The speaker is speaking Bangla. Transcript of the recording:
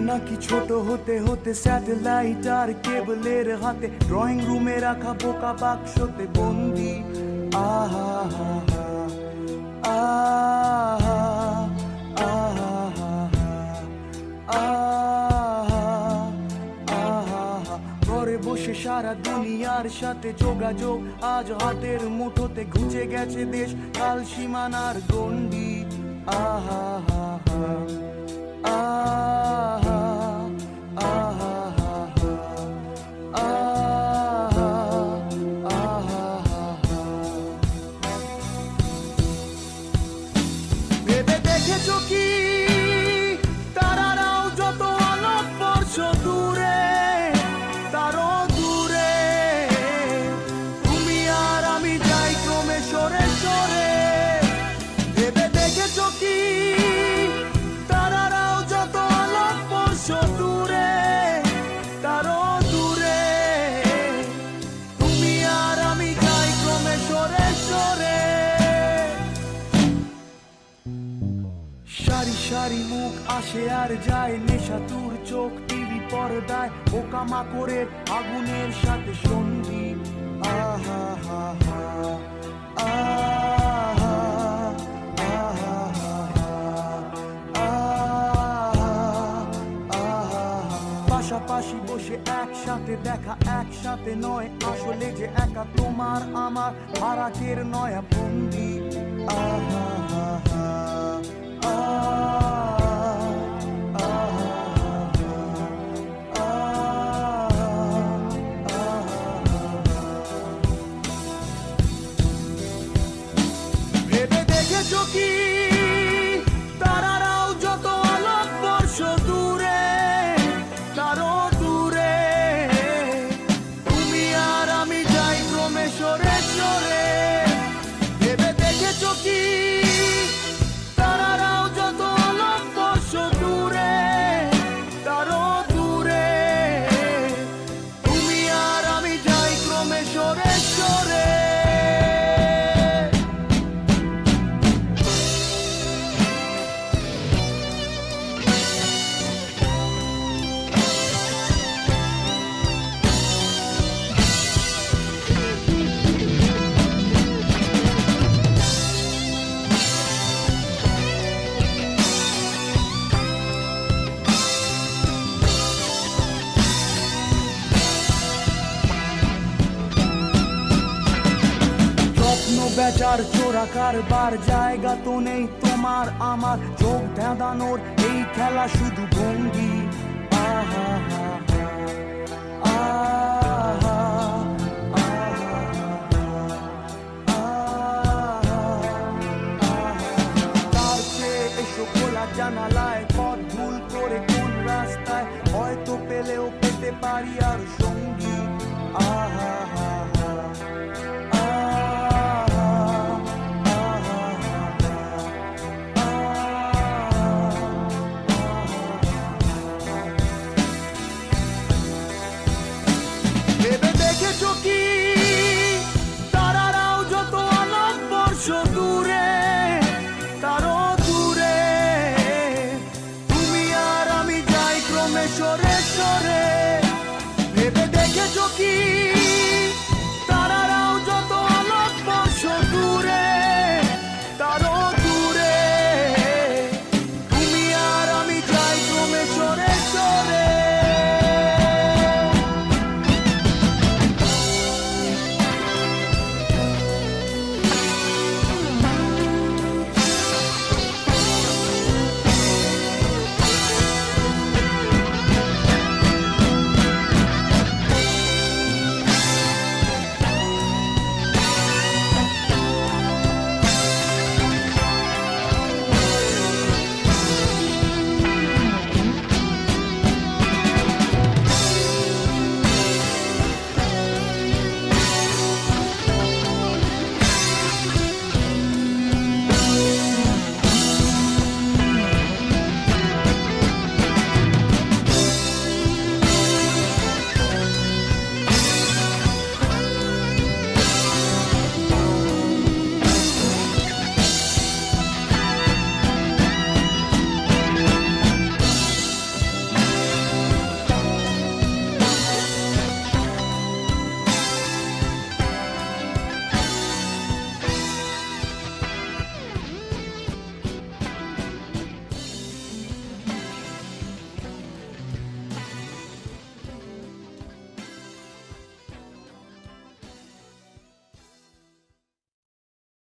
নাকি ছোট হতে হতে স্যাটেলাইট আর কেবলের হাতে ড্রয়িং রুমে রাখা বোকা বাক্সতে বন্দি। আহা হা আহা আহা ঘরে বসে সারা দুনিয়ার সাথে যোগাযোগ, আজ হাতের মুঠোতে ঘুচে গেছে দেশ, কাল সীমানার গন্ডি আহা হা হা সারি মুখ আসে আর যায়, নেশা তুর চোখ টিভি পর্দায় পোকামা করে আগুনের সাথে সন্ধি। আহা, হা হা পাশাপাশি বসে একসাথে দেখা, একসাথে নয়, আসলে যে একা তোমার আমার ভাড়াটের নয়া বন্দি। আহা, হা হা ভেবে আর চোরাকার বার জায়গা তো নেই তোমার আমার। চোখ ধ্যাদানোর এই খেলা শুধু ভঙ্গি। আহা হা আহা জানালায়, পথ ভুল করে কোন রাস্তায় হয়তো পেলেও পেতে পারি আর